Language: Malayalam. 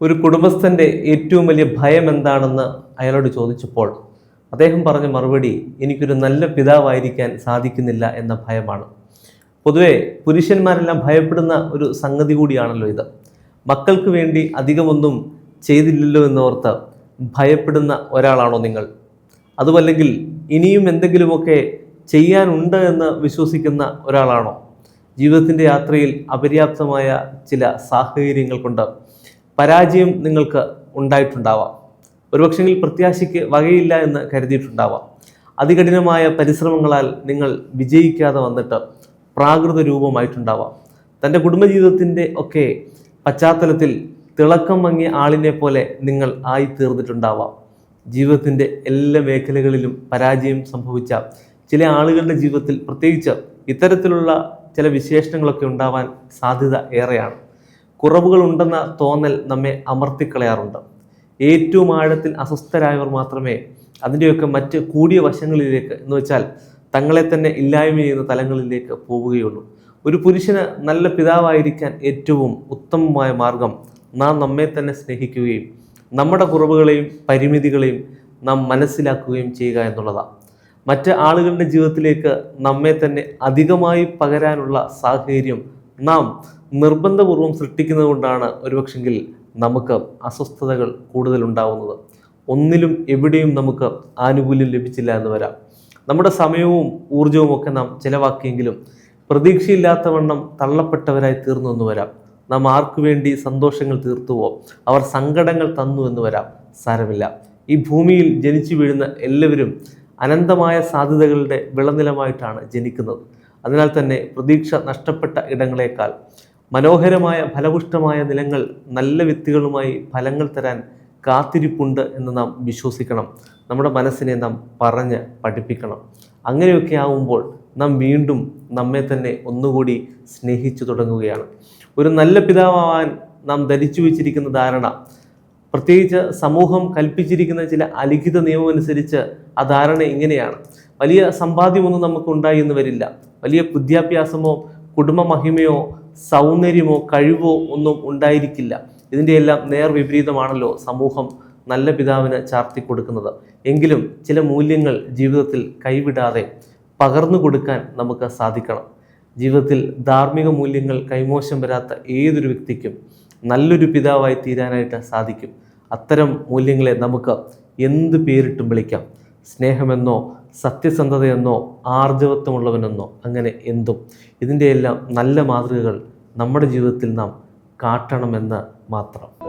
ഒരു കുടുംബസ്ഥന്റെ ഏറ്റവും വലിയ ഭയം എന്താണെന്ന് അയാളോട് ചോദിച്ചപ്പോൾ അദ്ദേഹം പറഞ്ഞ മറുപടി എനിക്കൊരു നല്ല പിതാവായിരിക്കാൻ സാധിക്കുന്നില്ല എന്ന ഭയമാണ്. പൊതുവേ പുരുഷന്മാരെല്ലാം ഭയപ്പെടുന്ന ഒരു സംഗതി കൂടിയാണല്ലോ ഇത്. മക്കൾക്ക് വേണ്ടി അധികമൊന്നും ചെയ്തില്ലല്ലോ എന്നോർത്ത് ഭയപ്പെടുന്ന ഒരാളാണോ നിങ്ങൾ? അതുമല്ലെങ്കിൽ ഇനിയും എന്തെങ്കിലുമൊക്കെ ചെയ്യാനുണ്ട് എന്ന് വിശ്വസിക്കുന്ന ഒരാളാണോ? ജീവിതത്തിന്റെ യാത്രയിൽ അപര്യാപ്തമായ ചില സാഹചര്യങ്ങൾ കൊണ്ട് പരാജയം നിങ്ങൾക്ക് ഉണ്ടായിട്ടുണ്ടാവാം. ഒരുപക്ഷെങ്കിൽ പ്രത്യാശയ്ക്ക് വകയില്ല എന്ന് കരുതിയിട്ടുണ്ടാവാം. അതികഠിനമായ പരിശ്രമങ്ങളാൽ നിങ്ങൾ വിജയിക്കാതെ വന്നിട്ട് പ്രാകൃത രൂപമായിട്ടുണ്ടാവാം. തന്റെ കുടുംബജീവിതത്തിന്റെ ഒക്കെ പശ്ചാത്തലത്തിൽ തിളക്കം മങ്ങിയ ആളിനെ പോലെ നിങ്ങൾ ആയി തീർന്നിട്ടുണ്ടാവാം ജീവിതത്തിന്റെ എല്ലാ മേഖലകളിലും പരാജയം സംഭവിച്ച ചില ആളുകളുടെ ജീവിതത്തിൽ പ്രത്യേകിച്ച് ഇത്തരത്തിലുള്ള ചില വിശേഷണങ്ങളൊക്കെ ഉണ്ടാവാൻ സാധ്യത ഏറെയാണ്. കുറവുകൾ ഉണ്ടെന്ന തോന്നൽ നമ്മെ അമർത്തിക്കളയാറുണ്ട്. ഏറ്റവും ആഴത്തിൽ അസ്വസ്ഥരായവർ മാത്രമേ അതിന്റെയൊക്കെ മറ്റ് കൂടിയ വശങ്ങളിലേക്ക് എന്ന് വെച്ചാൽ തങ്ങളെ തന്നെ ഇല്ലായ്മ ചെയ്യുന്ന തലങ്ങളിലേക്ക് പോവുകയുള്ളൂ. ഒരു പുരുഷന് നല്ല പിതാവായിരിക്കാൻ ഏറ്റവും ഉത്തമമായ മാർഗം നാം നമ്മെ തന്നെ സ്നേഹിക്കുകയും നമ്മുടെ കുറവുകളെയും പരിമിതികളെയും നാം മനസ്സിലാക്കുകയും ചെയ്യുക എന്നുള്ളതാണ് മറ്റ് ആളുകളുടെ ജീവിതത്തിലേക്ക് നമ്മെ തന്നെ അധികമായി പകരാനുള്ള സാഹചര്യം നാം നിർബന്ധപൂർവം സൃഷ്ടിക്കുന്നത് കൊണ്ടാണ് ഒരുപക്ഷെങ്കിൽ നമുക്ക് അസ്വസ്ഥതകൾ കൂടുതൽ ഉണ്ടാവുന്നത്. ഒന്നിലും എവിടെയും നമുക്ക് ആനുകൂല്യം ലഭിച്ചില്ല എന്ന് വരാം. നമ്മുടെ സമയവും ഊർജവും ഒക്കെ നാം ചിലവാക്കിയെങ്കിലും പ്രതീക്ഷയില്ലാത്തവണ്ണം തള്ളപ്പെട്ടവരായി തീർന്നു എന്ന് വരാം. നാം ആർക്കു വേണ്ടി സന്തോഷങ്ങൾ തീർത്തുവോ? അവർ സങ്കടങ്ങൾ തന്നു എന്ന് വരാം. സാരമില്ല. ഈ ഭൂമിയിൽ ജനിച്ചു വീഴുന്ന എല്ലാവരും അനന്തമായ സാധ്യതകളുടെ വിളനിലമായിട്ടാണ് ജനിക്കുന്നത്. അതിനാൽ തന്നെ പ്രതീക്ഷ നഷ്ടപ്പെട്ട ഇടങ്ങളേക്കാൾ മനോഹരമായ ഫലപുഷ്ടമായ നിലങ്ങൾ നല്ല വ്യക്തികളുമായി ഫലങ്ങൾ തരാൻ കാത്തിരിപ്പുണ്ട് എന്ന് നാം വിശ്വസിക്കണം. നമ്മുടെ മനസ്സിനെ നാം പറഞ്ഞ് പഠിപ്പിക്കണം. അങ്ങനെയൊക്കെ ആവുമ്പോൾ നാം വീണ്ടും നമ്മെ തന്നെ ഒന്നുകൂടി സ്നേഹിച്ചു തുടങ്ങുകയാണ്. ഒരു നല്ല പിതാവാൻ നാം ധരിച്ചു വെച്ചിരിക്കുന്ന ധാരണ പ്രത്യേകിച്ച് സമൂഹം കൽപ്പിച്ചിരിക്കുന്ന ചില അലിഖിത നിയമമനുസരിച്ച് ആ ധാരണ ഇങ്ങനെയാണ്. വലിയ സമ്പാദ്യമൊന്നും നമുക്ക് ഉണ്ടായി എന്ന് വരില്ല. വലിയ വിദ്യാഭ്യാസമോ കുടുംബ മഹിമയോ സൗന്ദര്യമോ കഴിവോ ഒന്നും ഉണ്ടായിരിക്കില്ല. ഇതിന്റെ എല്ലാം നേർ വിപരീതമാണല്ലോ സമൂഹം നല്ല പിതാവിന് ചാർത്തി കൊടുക്കുന്നത്. എങ്കിലും ചില മൂല്യങ്ങൾ ജീവിതത്തിൽ കൈവിടാതെ പകർന്നു കൊടുക്കാൻ നമുക്ക് സാധിക്കണം. ജീവിതത്തിൽ ധാർമ്മിക മൂല്യങ്ങൾ കൈമോശം വരാത്ത ഏതൊരു വ്യക്തിക്കും നല്ലൊരു പിതാവായി തീരാനായിട്ട് സാധിക്കും. അത്തരം മൂല്യങ്ങളെ നമുക്ക് എന്ത് പേരിട്ടും വിളിക്കാം. സ്നേഹമെന്നോ സത്യസന്ധതയെന്നോ ആർജവത്വമുള്ളവനെന്നോ അങ്ങനെ എന്തും. ഇതിന്റെയെല്ലാം നല്ല മാതൃകകൾ നമ്മുടെ ജീവിതത്തിൽ നാം കാട്ടണമെന്ന് മാത്രം.